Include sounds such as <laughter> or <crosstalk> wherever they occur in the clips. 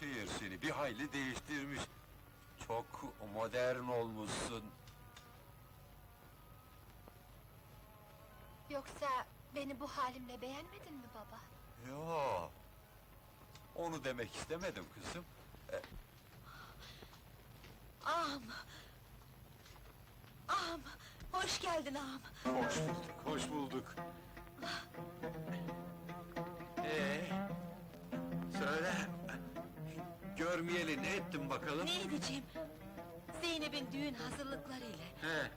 şehir seni bir hayli değiştirmiş. Çok modern olmuşsun. Yoksa beni bu halimle beğenmedin mi baba? Yo. Onu demek istemedim kızım. Ağam! Ağam! Hoş geldin ağam! Hoş bulduk, hoş bulduk. Ee, söyle. Görmeyeli ne ettin bakalım? Ne edeceğim? Zeynep'in düğün hazırlıklarıyla, He,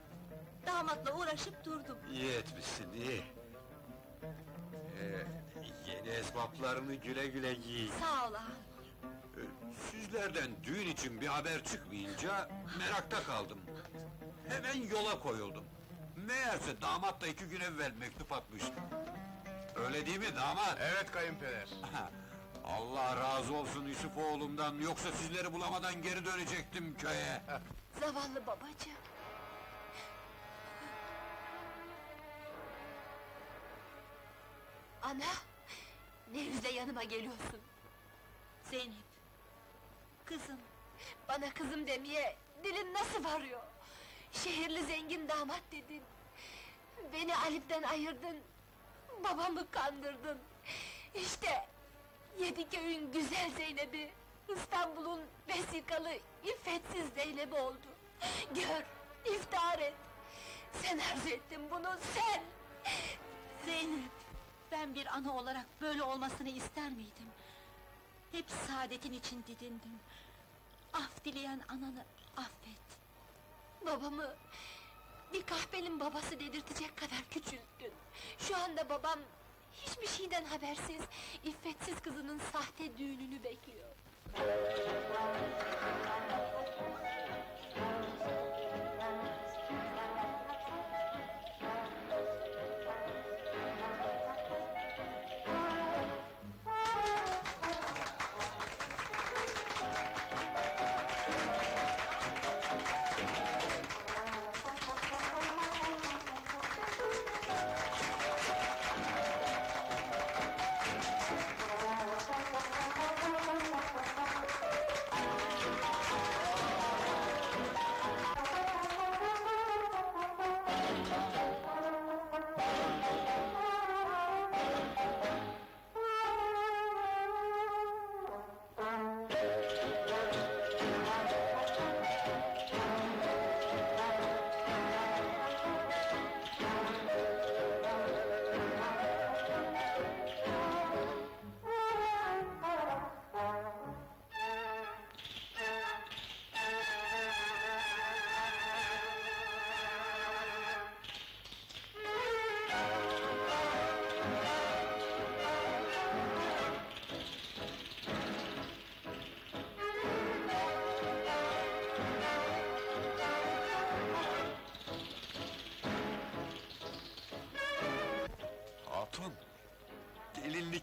damatla uğraşıp durdum. iyi etmişsin, iyi. Ee, yeni esbaplarını güle güle giy. Sağ ol ağam. Ee, Sizlerden düğün için bir haber çıkmayınca merakta kaldım. Hemen yola koyuldum. Meğerse damat da iki gün evvel mektup atmış. Öyle değil mi damat? Evet kayınpeder. Allah razı olsun Yusuf oğlumdan, yoksa sizleri bulamadan geri dönecektim köye. <laughs> Zavallı babacığım. Ana! Ne yüzle yanıma geliyorsun? Zeynep! Kızım! Bana kızım demeye dilin nasıl varıyor? Şehirli zengin damat dedin. Beni Alip'ten ayırdın. Babamı kandırdın. İşte yedi köyün güzel Zeynep'i, İstanbul'un vesikalı, iffetsiz Zeynep'i oldu. Gör, iftihar et. Sen arzu ettin bunu, sen! Zeynep! Ben bir ana olarak böyle olmasını ister miydim? Hep saadetin için didindim. Af dileyen ananı affet. Babamı bir kahpenin babası dedirtecek kadar küçülttün. Şu anda babam hiçbir şeyden habersiz, iffetsiz kızının sahte düğününü bekliyor.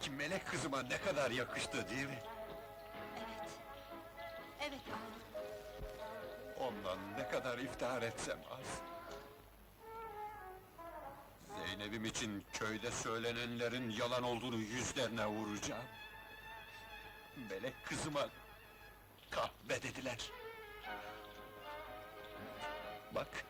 Gelinlik melek kızıma ne kadar yakıştı değil mi? Evet. Evet ağam. Ondan ne kadar iftihar etsem az. Zeynep'im için köyde söylenenlerin yalan olduğunu yüzlerine vuracağım. Melek kızıma kahve dediler. Bak.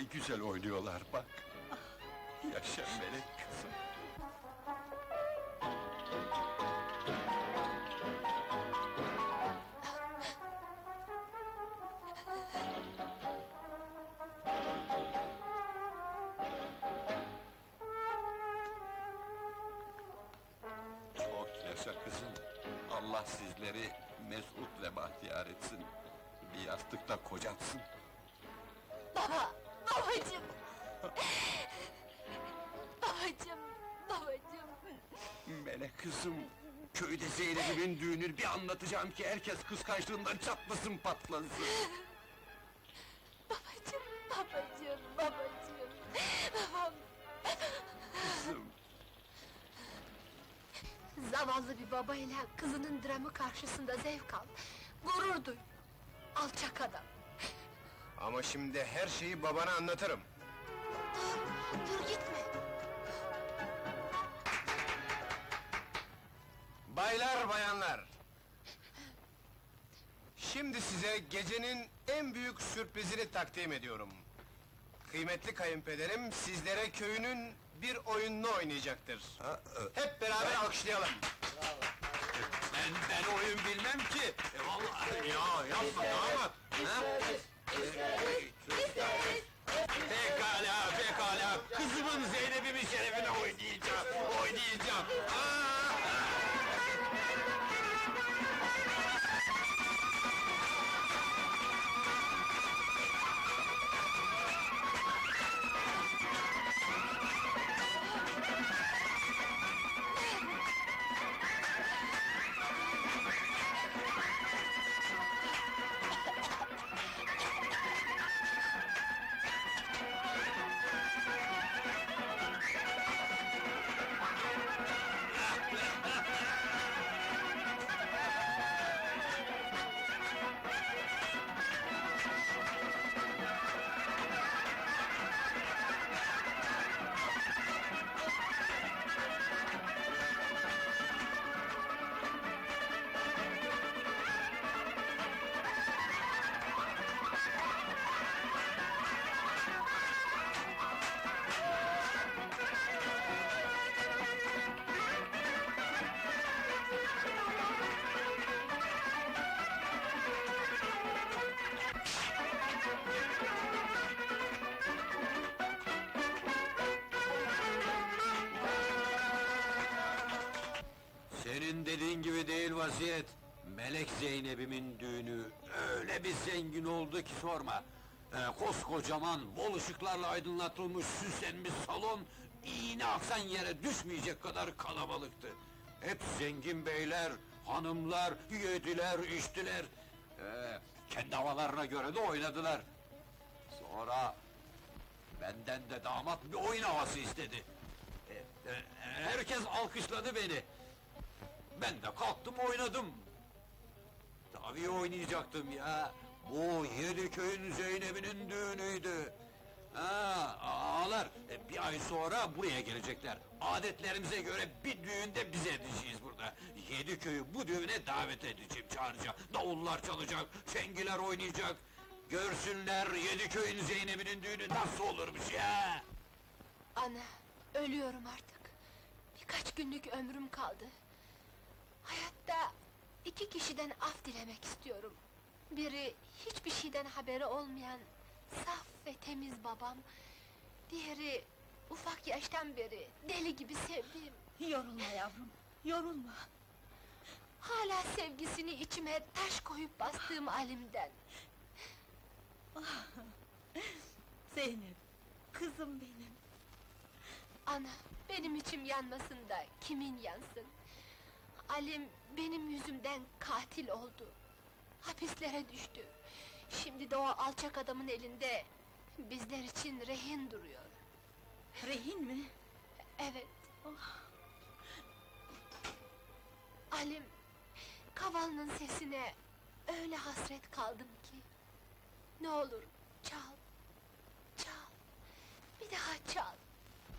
Ne güzel oynuyorlar bak. Yaşa melek kızım. Çok yaşa kızım. Allah sizleri mesut ve bahtiyar etsin. Bir yastıkta kocatsın. Baba, babacığım! babacığım, babacığım! Melek kızım, köyde Zeynep'imin düğününü bir anlatacağım ki herkes kıskançlığından çatlasın patlasın. Babacığım, babacığım, babacığım! Babam! Kızım, Zavallı bir babayla kızının dramı karşısında zevk al. Gurur duy. Alçak adam. Ama şimdi her şeyi babana anlatırım. Dur, dur gitme. Baylar bayanlar! Şimdi size gecenin en büyük sürprizini takdim ediyorum. Kıymetli kayınpederim sizlere köyünün bir oyununu oynayacaktır. Hep beraber alkışlayalım. Ben, ben oyun bilmem ki. E, vallahi ya yapma damat. Ha? Israel. Senin dediğin gibi değil vaziyet. Melek Zeynep'imin düğünü öyle bir zengin oldu ki sorma. Ee, koskocaman, bol ışıklarla aydınlatılmış, süslenmiş salon... ...iğne aksan yere düşmeyecek kadar kalabalıktı. Hep zengin beyler, hanımlar, yediler, içtiler. Ee, kendi havalarına göre de oynadılar. Sonra benden de damat bir oyun havası istedi. Ee, e, herkes alkışladı beni. Ben de kalktım oynadım. Tabii oynayacaktım ya. Bu yedi köyün Zeynep'inin düğünüydü. Ha, ağalar, e, bir ay sonra buraya gelecekler. Adetlerimize göre bir düğünde biz edeceğiz burada. Yedi köyü bu düğüne davet edeceğim, çağıracağım. Davullar çalacak, çengiler oynayacak. Görsünler yedi köyün Zeynep'inin düğünü nasıl olurmuş ya! Ana, ölüyorum artık. Birkaç günlük ömrüm kaldı. Hayatta iki kişiden af dilemek istiyorum. Biri hiçbir şeyden haberi olmayan saf ve temiz babam. Diğeri ufak yaştan beri deli gibi sevdiğim. Yorulma yavrum, yorulma. Hala sevgisini içime taş koyup bastığım Alim'den. Zeynep, kızım benim. Ana, benim içim yanmasın da kimin yansın? Alim benim yüzümden katil oldu. Hapislere düştü. Şimdi de o alçak adamın elinde bizler için rehin duruyor. Rehin mi? Evet. Alim, kavalının sesine öyle hasret kaldım ki. Ne olur çal, çal, bir daha çal.